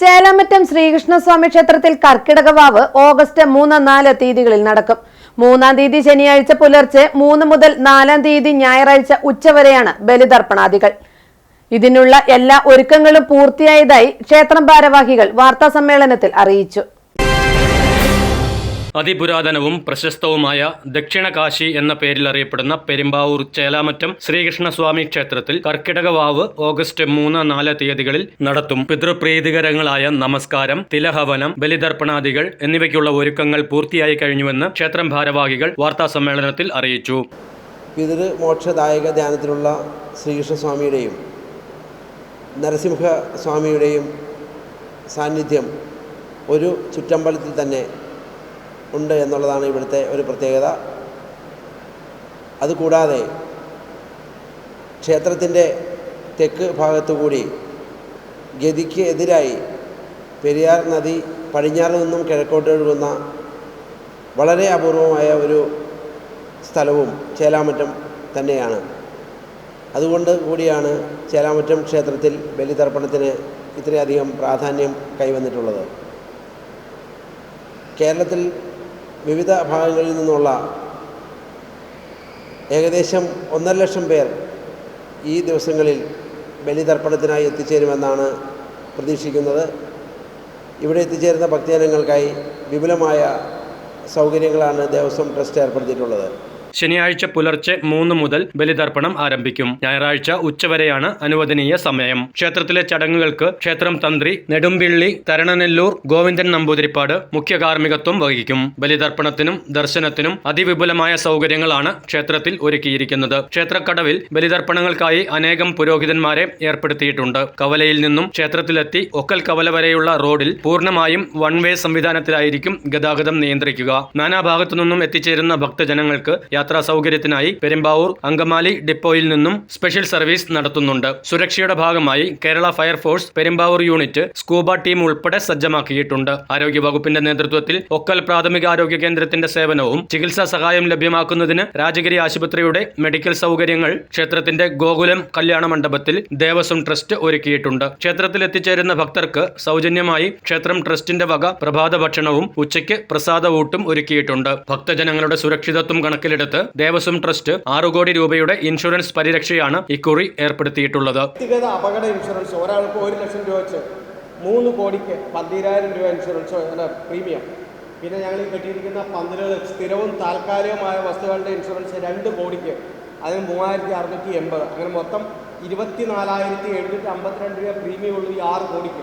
ചേലാമറ്റം ശ്രീകൃഷ്ണസ്വാമി ക്ഷേത്രത്തിൽ കർക്കിടക വാവ് ഓഗസ്റ്റ് മൂന്ന് നാല് തീയതികളിൽ നടക്കും. മൂന്നാം തീയതി ശനിയാഴ്ച പുലർച്ചെ മൂന്ന് മുതൽ നാലാം തീയതി ഞായറാഴ്ച ഉച്ചവരെയാണ് ബലിതർപ്പണാദികൾ. ഇതിനുള്ള എല്ലാ ഒരുക്കങ്ങളും പൂർത്തിയായതായി ക്ഷേത്രം ഭാരവാഹികൾ വാർത്താ സമ്മേളനത്തിൽ അറിയിച്ചു. അതിപുരാതനവും പ്രശസ്തവുമായ ദക്ഷിണകാശി എന്ന പേരിൽ അറിയപ്പെടുന്ന പെരുമ്പാവൂർ ചേലാമറ്റം ശ്രീകൃഷ്ണസ്വാമി ക്ഷേത്രത്തിൽ കർക്കിടക വാവ് ഓഗസ്റ്റ് മൂന്ന് നാല് തീയതികളിൽ നടത്തും. പിതൃപ്രീതികരങ്ങളായ നമസ്കാരം തിലഹവനം ബലിതർപ്പണാദികൾ എന്നിവയ്ക്കുള്ള ഒരുക്കങ്ങൾ പൂർത്തിയായി കഴിഞ്ഞുവെന്ന് ക്ഷേത്രം ഭാരവാഹികൾ വാർത്താ സമ്മേളനത്തിൽ അറിയിച്ചു. പിതൃമോക്ഷദായക ധ്യാനത്തിലുള്ള ശ്രീകൃഷ്ണസ്വാമിയുടെയും നരസിംഹ സ്വാമിയുടെയും സാന്നിധ്യം ഒരു ചുറ്റമ്പലത്തിൽ തന്നെ ഉണ്ട് എന്നുള്ളതാണ് ഇവിടുത്തെ ഒരു പ്രത്യേകത. അതുകൂടാതെ ക്ഷേത്രത്തിന്റെ തെക്ക് ഭാഗത്തുകൂടി ഗതിക്ക് എതിരായി പെരിയാർ നദി പടിഞ്ഞാറ് നിന്നും കിഴക്കോട്ട് ഒഴുകുന്ന വളരെ അപൂർവമായ ഒരു സ്ഥലവും ചേലാമറ്റം തന്നെയാണ്. അതുകൊണ്ട് കൂടിയാണ് ചേലാമറ്റം ക്ഷേത്രത്തിൽ ബലിതർപ്പണത്തിന് ഇത്രയധികം പ്രാധാന്യം കൈവന്നിട്ടുള്ളത്. കേരളത്തിൽ വിവിധ ഭാഗങ്ങളിൽ നിന്നുള്ള ഏകദേശം ഒന്നര ലക്ഷം പേർ ഈ ദിവസങ്ങളിൽ ബലിതർപ്പണത്തിനായി എത്തിച്ചേരുമെന്നാണ് പ്രതീക്ഷിക്കുന്നത്. ഇവിടെ എത്തിച്ചേരുന്ന ഭക്തജനങ്ങൾക്കായി വിപുലമായ സൗകര്യങ്ങളാണ് ദേവസ്വം ട്രസ്റ്റ് ഏർപ്പെടുത്തിയിട്ടുള്ളത്. ശനിയാഴ്ച പുലർച്ചെ മൂന്ന് മുതൽ ബലിതർപ്പണം ആരംഭിക്കും. ഞായറാഴ്ച ഉച്ചവരെയാണ് അനുവദനീയ സമയം. ക്ഷേത്രത്തിലെ ചടങ്ങുകൾക്ക് ക്ഷേത്രം തന്ത്രി നെടുമ്പിള്ളി തരണനെല്ലൂർ ഗോവിന്ദൻ നമ്പൂതിരിപ്പാട് മുഖ്യ കാർമ്മികത്വം വഹിക്കും. ബലിതർപ്പണത്തിനും ദർശനത്തിനും അതിവിപുലമായ സൗകര്യങ്ങളാണ് ക്ഷേത്രത്തിൽ ഒരുക്കിയിരിക്കുന്നത്. ക്ഷേത്രക്കടവിൽ ബലിതർപ്പണങ്ങൾക്കായി അനേകം പുരോഹിതന്മാരെ ഏർപ്പെടുത്തിയിട്ടുണ്ട്. കവലയിൽ നിന്നും ക്ഷേത്രത്തിലെത്തി ഒക്കൽ കവല വരെയുള്ള റോഡിൽ പൂർണമായും വൺ വേ സംവിധാനത്തിലായിരിക്കും ഗതാഗതം നിയന്ത്രിക്കുക. നാനാഭാഗത്തു നിന്നും എത്തിച്ചേരുന്ന ഭക്തജനങ്ങൾക്ക് യാത്രാ സൗകര്യത്തിനായി പെരുമ്പാവൂർ അങ്കമാലി ഡിപ്പോയിൽ നിന്നും സ്പെഷ്യൽ സർവീസ് നടത്തുന്നുണ്ട്. സുരക്ഷയുടെ ഭാഗമായി Kerala fire force Perumbavoor unit scuba team ഉൾപ്പെടെ സജ്ജമാക്കിയിട്ടുണ്ട്. ആരോഗ്യ വകുപ്പിന്റെ നേതൃത്വത്തിൽ ഒക്കൽ പ്രാഥമിക ആരോഗ്യ കേന്ദ്രത്തിന്റെ സേവനവും ചികിത്സാ സഹായം ലഭ്യമാക്കുന്നതിന് രാജഗിരി ആശുപത്രിയുടെ മെഡിക്കൽ സൗകര്യങ്ങൾ ക്ഷേത്രത്തിന്റെ ഗോകുലം കല്യാണ മണ്ഡപത്തിൽ ദേവസ്വം ട്രസ്റ്റ് ഒരുക്കിയിട്ടുണ്ട്. ക്ഷേത്രത്തിൽ എത്തിച്ചേരുന്ന ഭക്തർക്ക് സൗജന്യമായി ക്ഷേത്രം ട്രസ്റ്റിന്റെ വക പ്രഭാത ഭക്ഷണവും ഉച്ചയ്ക്ക് പ്രസാദ ഊട്ടും ഒരുക്കിയിട്ടുണ്ട്. ഭക്തജനങ്ങളുടെ സുരക്ഷിതത്വം കണക്കിലെടുത്ത് ദേവസ്വം ട്രസ്റ്റ് ആറു കോടി രൂപയുടെ ഇൻഷുറൻസ് പരിരക്ഷയാണ് ഇക്കുറി ഏർപ്പെടുത്തിയിട്ടുള്ളത്. വ്യക്തിഗത അപകട ഇൻഷുറൻസ് ഒരാൾക്ക് ഒരു ലക്ഷം രൂപ വെച്ച് മൂന്ന് കോടിക്ക് പന്തിരായിരം രൂപ ഇൻഷുറൻസ് പ്രീമിയം. പിന്നെ ഞങ്ങൾ കെട്ടിയിരിക്കുന്ന പന്തലുകൾ സ്ഥിരവും താൽക്കാലികമായ വസ്തുക്കളുടെ ഇൻഷുറൻസ് രണ്ട് കോടിക്ക് അതിന് മൂവായിരത്തി അറുന്നൂറ്റി എൺപത്. അങ്ങനെ മൊത്തം ഇരുപത്തി നാലായിരത്തി എഴുന്നൂറ്റി അമ്പത്തിരണ്ട് രൂപ പ്രീമിയം ഉള്ളൂ ഈ ആറ് കോടിക്ക്.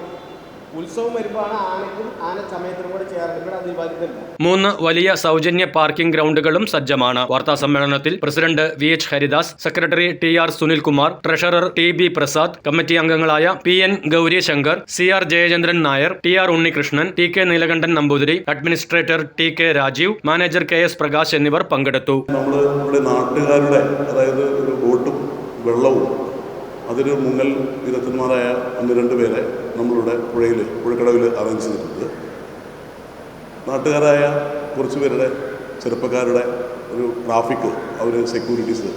ഉത്സവം വരുമ്പോഴാണ് ആനയ്ക്കും ആന സമയത്തിനും കൂടെ ചേർന്ന് അത് വരുന്നില്ല മൂന്ന് വലിയ സൗജന്യ പാർക്കിംഗ് ഗ്രൗണ്ടുകളും സജ്ജമാണ്. വാർത്താ സമ്മേളനത്തിൽ president V H Haridas secretary T R Sunilkumar treasurer T B Prasad committee അംഗങ്ങളായ P N Gauri Shankar C R Jayachandran Nair T R Unnikrishnan T K Neelakandan Namboothiri administrator T K Rajeev manager K S Prakash എന്നിവർ പങ്കെടുത്തു. നമ്മൾ ഇവിടെ നാട്ടുകാരുടെ അതായത് ഒരു ബോട്ടും വെള്ളവും അതിന് മുങ്ങൽ വിദഗ്ധന്മാരായ ഒന്ന് രണ്ട് പേരെ നമ്മളിവിടെ പുഴയിൽ പുഴക്കടവിൽ അറേഞ്ച് ചെയ്തിട്ടുണ്ട് നാട്ടുകാരായ കുറച്ച് പേരുടെ ചെറുപ്പക്കാരുടെ ഒരു ട്രാഫിക് അവർ സെക്യൂരിറ്റീസ്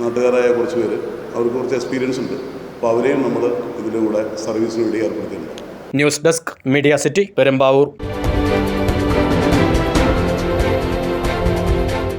നാട്ടുകാരായ കുറച്ച് പേര് അവർക്ക് കുറച്ച് എക്സ്പീരിയൻസ് ഉണ്ട്. അപ്പോൾ അവരെയും നമ്മൾ ഇതിന്റെ കൂടെ സർവീസിന് വേണ്ടി ഏർപ്പെടുത്തിയിട്ടുണ്ട്. News desk media city Perumbavoor.